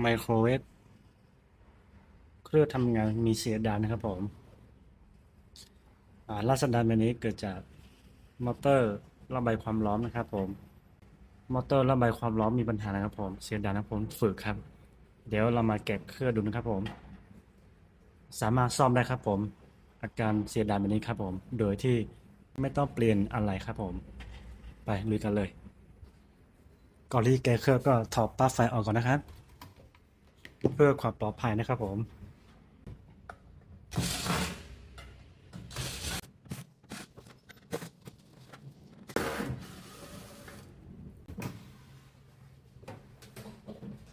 ไมโครเวฟเครื่องทำงานมีเสียดังนะครับผมลักษณะแบบนี้เกิดจากมอเตอร์ระบายความร้อนนะครับผม มอเตอร์ระบายความร้อนมีปัญหานะครับผม เสียดังนะครับผมฝึกครับ เดี๋ยวเรามาแกะเครื่องดูนะครับผม สามารถซ่อมได้ครับผม อาการเสียดังแบบนี้ครับผม โดยที่ไม่ต้องเปลี่ยนอะไรครับผม ไปลุยกันเลย ก่อนที่แกะเครื่องก็ถอดปลั๊กไฟออกก่อนนะครับ เพื่อความปลอดภัยนะครับผม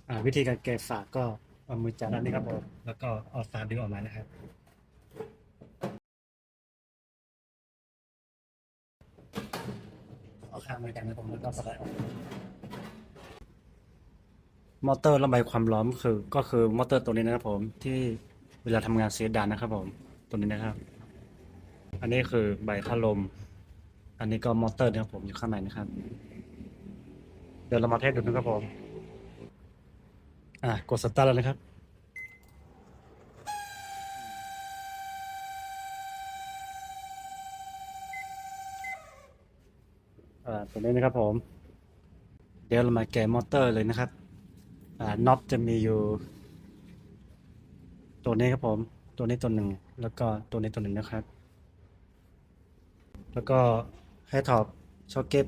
อ่าวิธีการแกะฝาก็เอามือจับด้านนี้ครับผม แล้วก็เอาฝาดึงออกมานะครับเอาข้างมือกันนะผมแล้วก็สไลด์ออก มอเตอร์ระบายความร้อนคือ ก็คือมอเตอร์ตัวนี้นะครับผมที่เวลาทำงานเสียดานนะครับผมตัวนี้นะครับ อันนี้คือใบพัดลม อันนี้ก็มอเตอร์นะครับผมอยู่ข้างในนะครับ เดี๋ยวเรามาเทสดูนะครับผมอะกดสตาร์ทแล้วนะครับอ่าตัวนี้นะครับผม เดี๋ยวเรามาแกะมอเตอร์เลยนะครับ น็อตจะมีอยู่ ตัวนี้ครับผม ตัวนี้ตัวหนึ่ง แล้วก็ตัวนี้ตัวหนึ่งนะครับ แล้วก็ให้ถอดช็อคเก็ต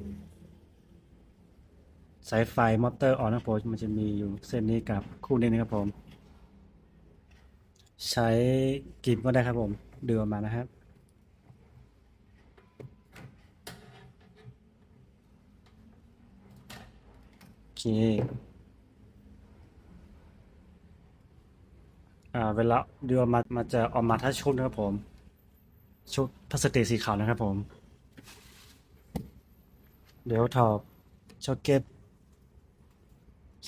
สายไฟมอเตอร์ออกนะครับผมมันจะมีอยู่เส้นนี้กับคู่นี้นะครับผม ใช้กรีบก็ได้ครับผมดึงออกมานะครับโอเค อ่าเวลาเดือมามาจะออกมาถ้าชุดนะครับผม ชุดพลาสติกสีขาวนะครับผม เดี๋ยวถอดช็อคเก็ต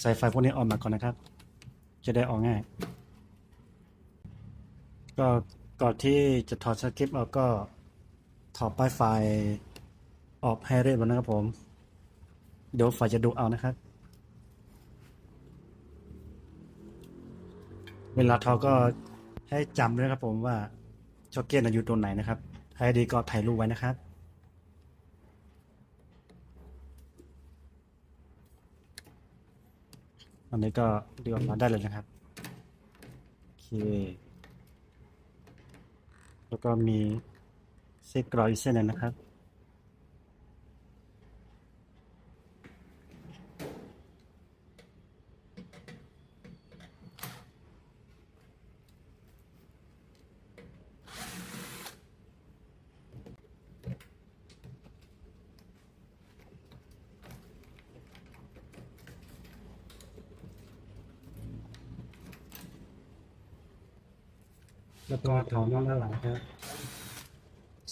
สายไฟพวกนี้ออกมาก่อนนะครับ จะได้ออกง่าย ก็ก่อนที่จะถอดช็อคเก็ตออกก็ถอดป้ายไฟออกให้เรียบร้อยนะครับผม เดี๋ยวไฟจะดูเอานะครับ เวลาทอก็ให้จำด้วยครับผมว่าช็อกเก็ตน่ะอยู่ตรงไหนนะครับให้ดีก็ถ่ายรูปไว้นะครับอันนี้ก็ดึงออกมาได้เลยนะครับโอเคแล้วก็มีเส้นกรอยอีกเส้นนึงนะครับ แล้วก็ถอนด้านหลังครับ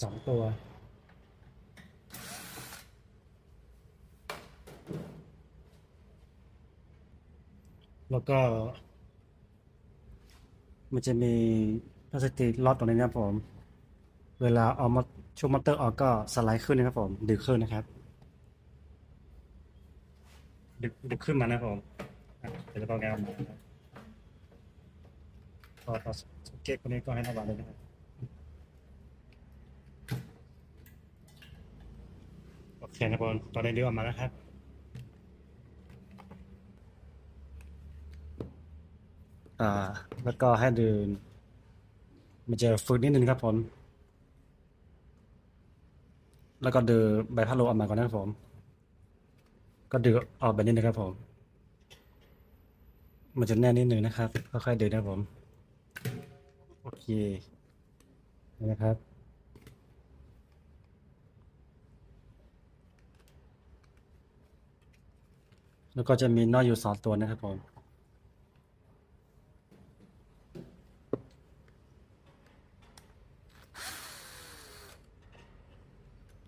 สองตัว แล้วก็ มันจะมีพลาสติกล็อตตรงนี้นะครับผม เวลาเอามาชุบมอเตอร์ออกก็สไลด์ขึ้นนะครับผมดึงขึ้นนะครับดึงดึงขึ้นมานะครับผมอะเดี๋ยวจะต้องแกะออกมานะครับพอต่อ เก็ตคนนี้ก็ให้ระวังเลยนะครับโอเคนะบอลตอนนี้เดือออกมาแล้วครับอ่า แล้วก็ให้ดึงมันจะฝึกนิดนึงครับผม แล้วก็ดึงใบพัดลมออกมาก่อนนะครับผม ก็ดึงออกแบบนี้นะครับผม มันจะแน่นนิดนึงนะครับค่อยๆดึงนะครับผมโอ เคนี่นะครับ แล้วก็จะมีน้อยอยู่สองตัวนะครับผม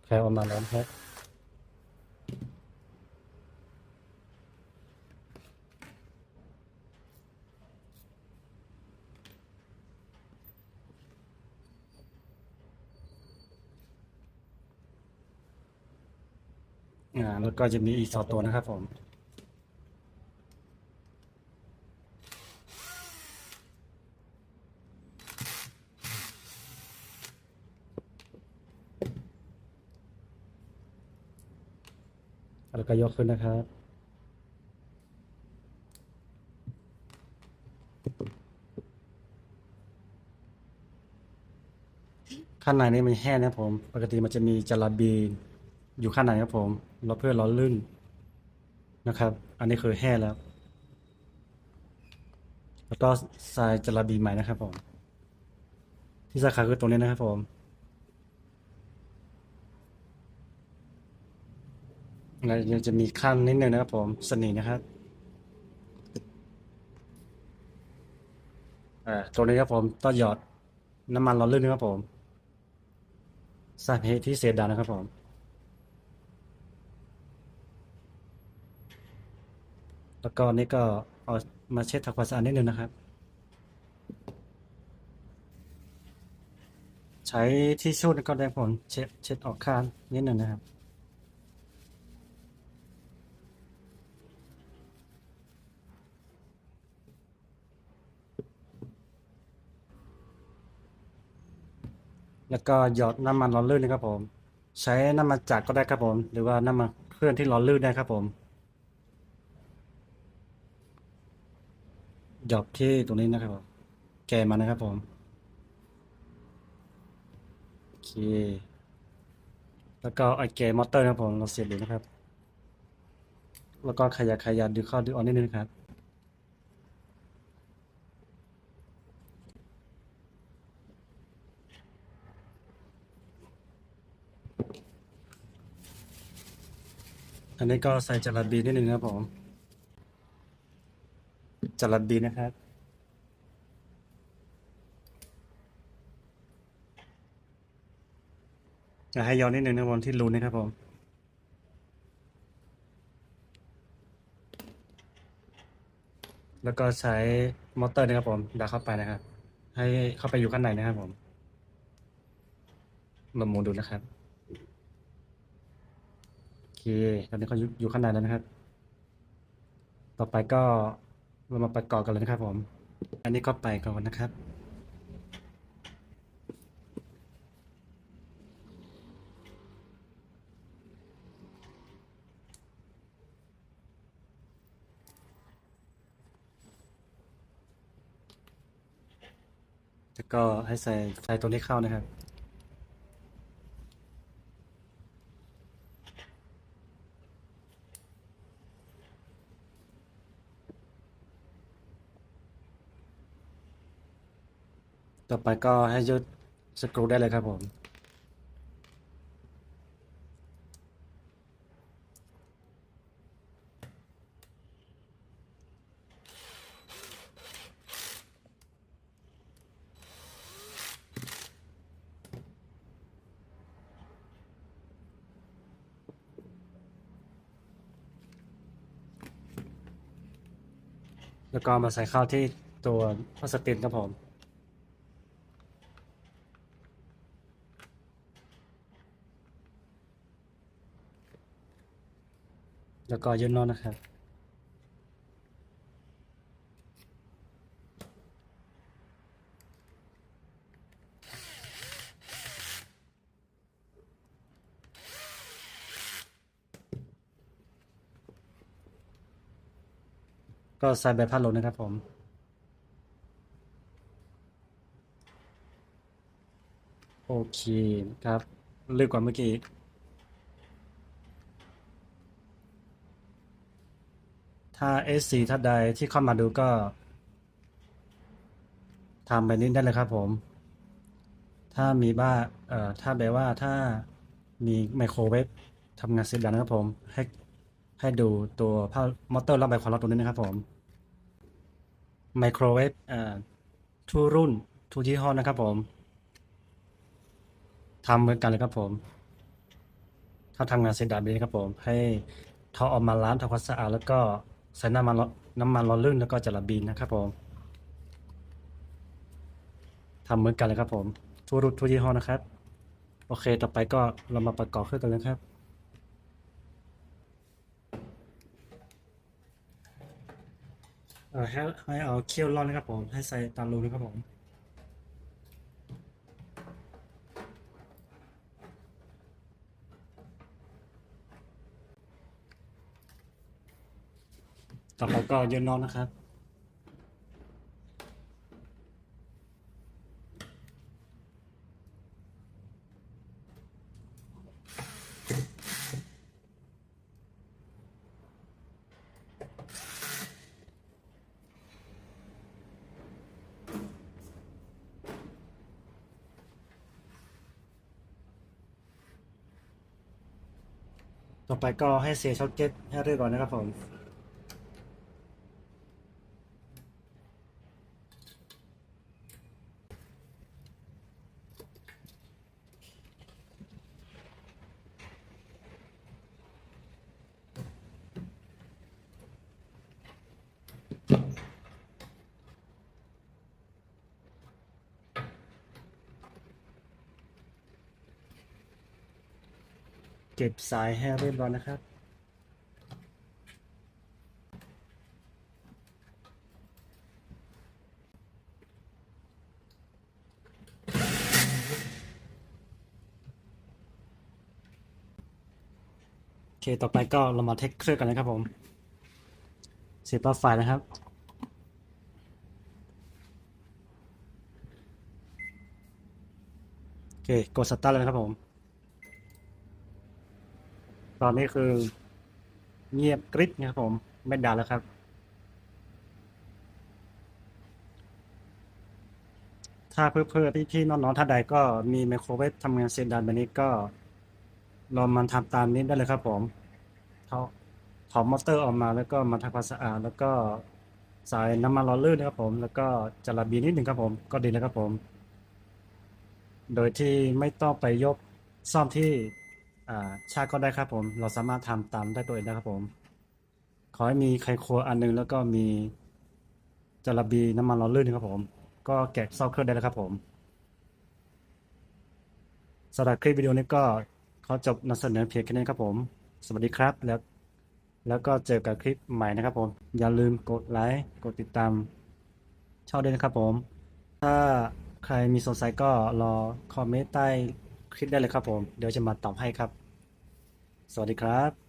แค่ออกมาแล้วนะครับ อ่าแล้วก็จะมีอีกสองตัวนะครับผมแล้วก็ยกขึ้นนะครับข้างในนี้มันแห้งนะผม ปกติมันจะมีจลาบีน อยู่ข้างในครับผมเราเพื่อล้อลื่นนะครับ อันนี้คือแห้งแล้ว แล้วก็ใส่จาระบีใหม่นะครับผม ที่สาขาคือตรงนี้นะครับผม แล้วยังจะมีขั้นนิดนึงนะครับผมสนิทนะครับอ่าตรงนี้ครับผมต้องหยอดน้ำมันร้อนลื่นนะครับผมใส่ไปที่เศษดานะครับผม แล้วก็นี่ก็เอามาเช็ดทำความสะอาดนิดนึงนะครับ ใช้ที่ชู่ก็ได้ผมเช็ดเช็ดออกข้างนิดนึงนะครับแล้วก็หยอดน้ำมันร้อนลื่นนะครับผม ใช้น้ำมันจักก็ได้ครับผม หรือว่าน้ำมันเครื่องที่ร้อนลื่นได้ครับผม หยอดที่ตรงนี้นะครับผมแกะมันนะครับผมโอเคแล้วก็ไอแกะมอเตอร์นะครับผมเราเสียบอยู่นะครับ แล้วก็ขยับขยับดึงเข้าดึงออกนิดนึงครับอันนี้ก็ใส่จาระบีนิดนึงนะครับผม จาระบีนะครับ จะให้ย้อนนิดนึงนะผมที่รูนะครับผมแล้วก็ใช้มอเตอร์นะครับผมดันเข้าไปนะครับ ให้เข้าไปอยู่ข้างในนะครับผมลองหมุนดูนะครับโอเคตอนนี้เขาอยู่ข้างในแล้วนะครับ ต่อไปก็ เรามาประกอบกันเลยนะครับผม อันนี้ก็ไปก่อนนะครับ แล้วก็ให้ใส่ไฟตัวนี้เข้านะครับ ต่อไปก็ให้ยึดสกรูได้เลยครับผม แล้วก็มาใส่เข้าที่ตัวพลาสติกครับผม แล้วก็ยืนนอนนะครับ ก็ใส่ใบพัดลมนะครับผมโอเคครับลึกกว่าเมื่อกี้อีก ถ้า SC ท่านใดที่เข้ามาดูก็ทำไปนี้ได้เลยครับผม ถ้ามีบ้าเอ่อถ้าแบบว่าถ้ามีไมโครเวฟทำงานเสร็จแล้วนะครับผม ให้ให้ดูตัวภามอเตอร์ระบายความร้อนตัวนี้นะครับผมไมโครเวฟเอ่อทุกรุ่นทุกยี่ห้อนะครับผมทำเหมือนกันเลยครับผม ถ้าทำงานเสร็จแบบนี้ครับผม ให้ทอออกมาล้างทำความสะอาดแล้วก็ ใส่น้ำมันร้อนน้ำมันร้อนลื่นแล้วก็จะระบีนนะครับผมทำเหมือนกันเลยครับผมทุกรุ่นทุกยี่ห้อนะครับ โอเคต่อไปก็เรามาประกอบเครื่องกันเลยครับเอ่อให้ให้เอาเคี่ยวร่อนนะครับผม ให้ใส่ตามรูนะครับผม ต่อไปก็ยืนนอนนะครับ ต่อไปก็ให้เสียช็อตเก็ตให้เรียบร้อยนะครับผม เก็บสายให้เรียบร้อยนะครับ โอเค ต่อไปก็เรามาเทคเครื่องกันนะครับผม เสียบปลั๊กไฟนะครับโอเค กดสตาร์ทเลยครับผม ตอนนี้คือเงียบกริบนะครับผมไม่ดังแล้วครับ ถ้าเพื่อๆพี่ๆน้องๆท่านใดก็มีไมโครเวฟทำงานเสียงดังแบบนี้ก็ลองมาทำตามนี้ได้เลยครับผมเขาถอดมอเตอร์ออกมาแล้วก็มาทำความสะอาดแล้วก็ใส่น้ำมันหล่อลื่นนะครับผม แล้วก็จาระบีนิดหนึ่งครับผมก็ดีแล้วครับผม โดยที่ไม่ต้องไปยกซ่อมที่ อ่าชาติก็ได้ครับผม เราสามารถทำตามได้ตัวเองได้ครับผม ขอให้มีไขควงอันหนึงแล้วก็มีจาระบีน้ำมันหล่อลื่นครับผม ก็แกะซอกเครื่องได้แล้วครับผมสำหรับคลิปวิดีโอนี้ก็ขอจบนำเสนอเพียงแค่นี้ครับผม สวัสดีครับแล้ว แล้วก็เจอกับคลิปใหม่นะครับผม อย่าลืมกดไลค์กดติดตามช่องด้วยนะครับผม ถ้าใครมีสงสัยก็รอคอมเมนต์ใต้ คลิปได้เลยครับผม เดี๋ยวจะมาตอบให้ครับ สวัสดีครับ